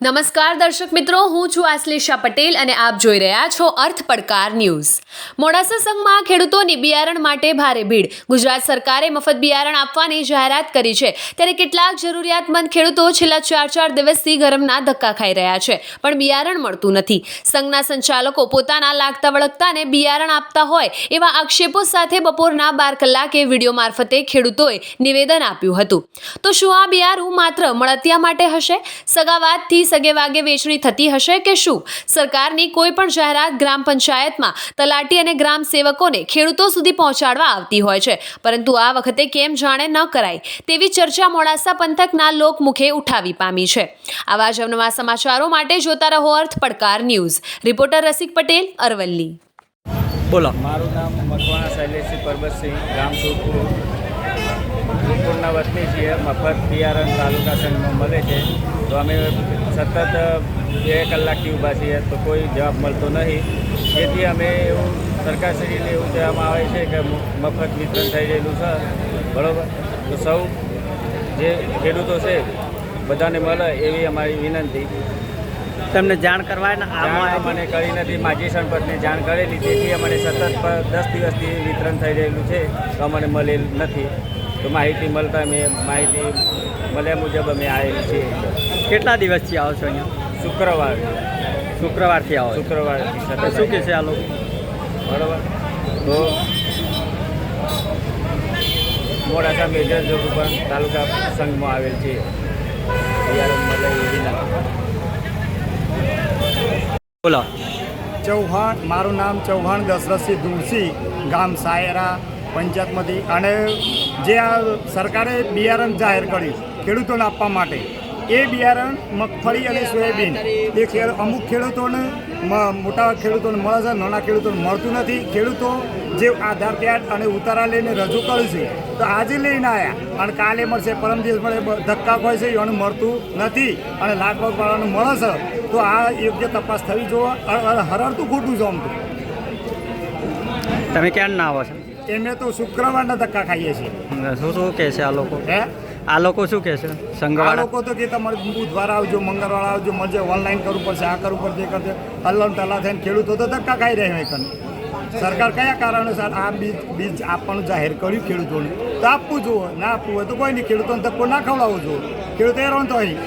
નમસ્કાર દર્શક મિત્રો, હું છું આશ્લેષા પટેલ અને આપ જોઈ રહ્યા છો અર્થ પડકાર ન્યૂઝ. મોડાસા સંઘમાં ખેડૂતોની બિયારણ માટે ભારે ભીડ. ગુજરાત સરકારે મફત બિયારણ આપવાની જાહેરાત કરી છે. ત્યારે કેટલાક જરૂરિયાતમંદ ખેડૂતો છેલ્લા ચાર ચાર દિવસથી ગરમના ધક્કા ખાઈ રહ્યા છે, પણ બિયારણ મળતું નથી. સંઘના સંચાલકો પોતાના લાગતા વળગતાને બિયારણ આપતા હોય એવા આક્ષેપો સાથે બપોરના બાર કલાકે વીડિયો મારફતે ખેડૂતોએ નિવેદન આપ્યું હતું. તો શું આ બિયારું માત્ર મળતિયા માટે હશે? સગાવાતથી સગે વાગે વેચણી થતી હશે કે શું? સરકારની કોઈ પણ જાહેરાત ગ્રામ પંચાયતમાં તલાટી અને ગ્રામ સેવકોને ખેડૂતો સુધી પહોંચાડવા આવતી હોય છે. પરંતુ આ વખતે કેમ જાણે ન કરાય તેવી ચર્ચા મોડાસા પંથકના લોકમુખે ઉઠાવી પામી છે. આવા જ અવનવા સમાચારો માટે જોતા રહો અર્થ પડકાર ન્યૂઝ. રિપોર્ટર રસિક પટેલ અરવલ્લી. બોલો. મારું નામ મકવાણા શૈલેષસિંહ પરબતસિંહ ગામ સુરપુર. સુરપુરના વતની છીએ. મફત બિયારણ તાલુકા સંઘમાં મળે છે. તો અમે સતત બે કલાકથી ઊભા છીએ તો કોઈ જવાબ મળતો નહીં. જેથી અમે એવું સરકારશ્રીને એવું કહેવામાં આવે છે કે મફત વિતરણ થઈ રહેલું છે બરાબર? તો સૌ જે ખેડૂતો છે બધાને મળે એવી અમારી વિનંતી. તમને જાણ કરવા ને જાણ કરી નથી માજી સંપતને જાણ કરેલી તેથી અમને સતત દસ દિવસથી વિતરણ થઈ રહેલું છે તો અમને મળેલ નથી. તો માહિતી મળતા મેં માહિતી મળ્યા મુજબ અમે આવેલી છીએ. કેટલા દિવસથી આવો છો અહીંયા? શુક્રવાર. શુક્રવારથી આવો શુક્રવાર શું કે છે આ લોકો? બરાબર. તો મોડાસા મેજર ચોક ઉપર તાલુકા સંઘમાં આવેલ છે. બોલો. ચૌહાણ મારું નામ ચૌહાણ દશરથસિંહ ધુરસી ગામ સાયરા પંચાયતમાંથી. અને જે આ સરકારે બિયારણ જાહેર કર્યું ખેડૂતોને આપવા માટે. એ બિયારણ મગફળી અને સોયાબીન. એ ખેડ અમુક ખેડૂતોને મોટા ખેડૂતોને મળે છે નાના ખેડૂતોને મળતું નથી. ખેડૂતો જે આધાર કાર્ડ અને ઉતારા લઈને રજૂ કર્યું છે તો આજે લઈને આવ્યા અને કાલે મળશે પરમ દિવસ મળે ધક્કા હોય છે એને મળતું નથી. અને લાખ વાળાને મળે છે તો આ યોગ્ય તપાસ થવી જોઈએ હરડતું ખોટું છે આમ તો. તમે ક્યાં ના આવો છો? એમને તો શુક્રવારના ધક્કા ખાઈએ છીએ. શું શું કહે છે આ લોકો? હે? આ લોકો શું કહે છે? સંઘવાળા? લોકો તો કે તમારે બુધવાર આવજો, મંગળવાર આવજો, મજે ઓનલાઈન કરવું પડશે, આ કરવું પડશે, એ કરશે. અલ્લમ ટલા થઈને ખેડૂતો તો ધક્કા ખાઈ રહ્યા હોય સરકાર કયા કારણે સર આ બીજ બીજ આપવાનું જાહેર કર્યું ખેડૂતોને? તો આપવું જોઈએ, ના આપવું હોય તો કોઈ નહીં ખેડૂતોને ધક્કો ના ખવડાવવો જોઈએ. ખેડૂતો હેરાન તો અહીં